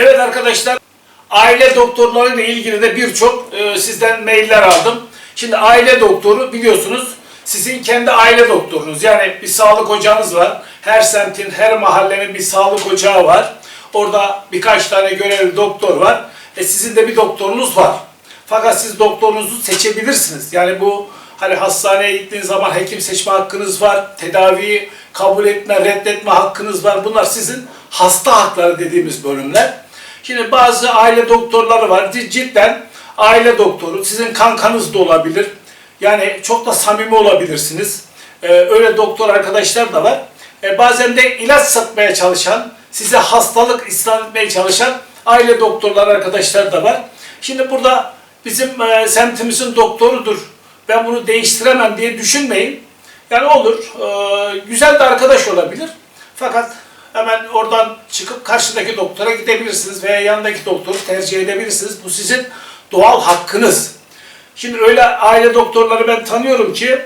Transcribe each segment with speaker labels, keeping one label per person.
Speaker 1: Evet arkadaşlar, aile doktorları ile ilgili de birçok e, sizden mailler aldım. Şimdi aile doktoru biliyorsunuz sizin kendi aile doktorunuz. Yani bir sağlık ocağınız var. Her semtin, her mahallenin bir sağlık ocağı var. Orada birkaç tane görevli doktor var. E sizin de bir doktorunuz var. Fakat siz doktorunuzu seçebilirsiniz. Yani bu hani hastaneye gittiğiniz zaman hekim seçme hakkınız var. Tedaviyi kabul etme, reddetme hakkınız var. Bunlar sizin hasta hakları dediğimiz bölümler. Şimdi bazı aile doktorları var. Cid- Cidden aile doktoru sizin kankanız da olabilir. Yani çok da samimi olabilirsiniz. Ee, öyle doktor arkadaşlar da var. Ee, bazen de ilaç satmaya çalışan, size hastalık ispat etmeye çalışan aile doktorlar arkadaşlar da var. Şimdi burada bizim e, semtimizin doktorudur. Ben bunu değiştiremem diye düşünmeyin. Yani olur. e, güzel de arkadaş olabilir. Fakat hemen oradan çıkıp karşıdaki doktora gidebilirsiniz veya yanındaki doktoru tercih edebilirsiniz. Bu sizin doğal hakkınız. Şimdi öyle aile doktorları ben tanıyorum ki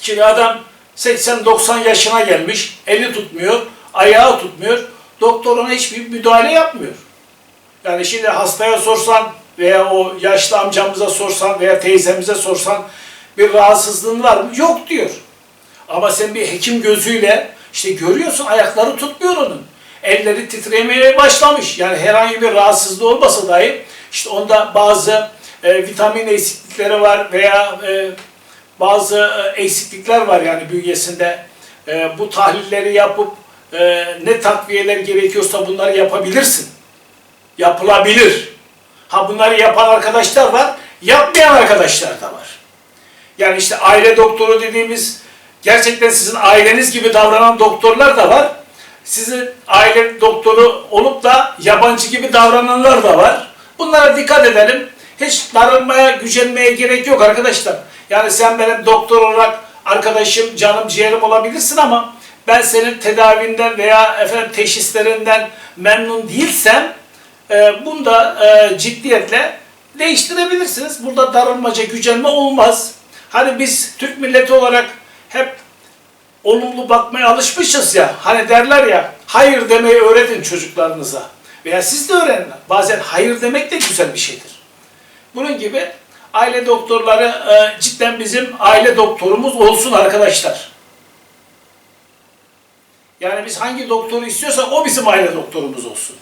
Speaker 1: şimdi adam 80-90 yaşına gelmiş, eli tutmuyor, ayağı tutmuyor. Doktor ona hiçbir müdahale yapmıyor. Yani şimdi hastaya sorsan veya o yaşlı amcamıza sorsan veya teyzemize sorsan bir rahatsızlığın var mı? Yok diyor. Ama sen bir hekim gözüyle işte görüyorsun ayakları tutmuyor onun. Elleri titremeye başlamış. Yani herhangi bir rahatsızlığı olmasa dahi işte onda bazı e, vitamin eksiklikleri var veya e, bazı e, eksiklikler var yani bünyesinde. E, bu tahlilleri yapıp e, ne takviyeler gerekiyorsa bunları yapabilirsin. Yapılabilir. Ha bunları yapan arkadaşlar var, yapmayan arkadaşlar da var. Yani işte aile doktoru dediğimiz gerçekten sizin aileniz gibi davranan doktorlar da var. Sizin aile doktoru olup da yabancı gibi davrananlar da var. Bunlara dikkat edelim. Hiç darılmaya, gücenmeye gerek yok arkadaşlar. Yani sen benim doktor olarak arkadaşım, canım, ciğerim olabilirsin ama ben senin tedavinden veya efendim teşhislerinden memnun değilsem e, bunu da e, ciddiyetle değiştirebilirsiniz. Burada darılmaca, gücenme olmaz. Hani biz Türk milleti olarak hep olumlu bakmaya alışmışız ya. Hani derler ya hayır demeyi öğretin çocuklarınıza. Veya siz de öğrenin. Bazen hayır demek de güzel bir şeydir. Bunun gibi aile doktorları e, cidden bizim aile doktorumuz olsun arkadaşlar. Yani biz hangi doktoru istiyorsak o bizim aile doktorumuz olsun.